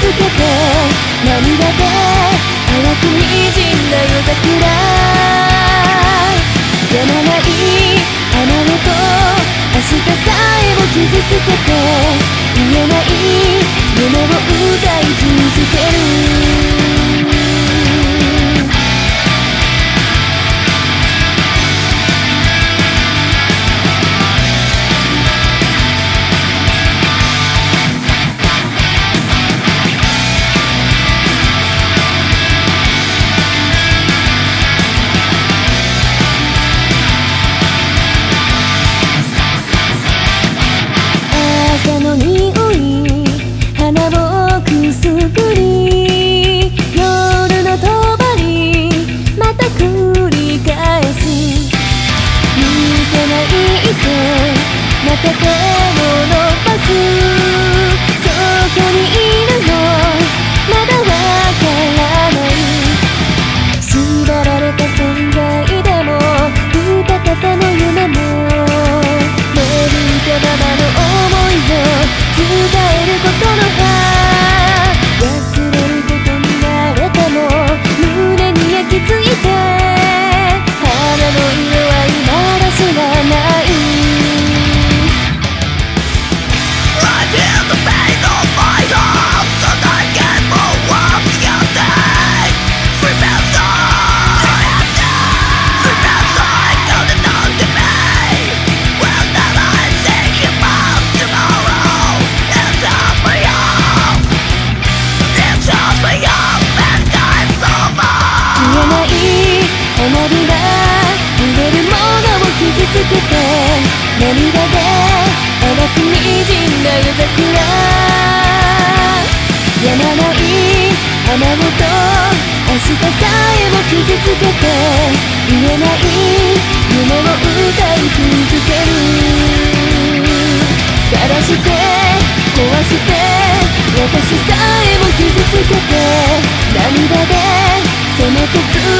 つけて涙で淡く滲んだ夜桜やまない雨音明日さえを傷つけてけて涙で淡くにじんだ夜桜やまない雨音明日さえも傷つけて言えない夢を歌い続ける晒して壊して私さえも傷つけて涙でその傷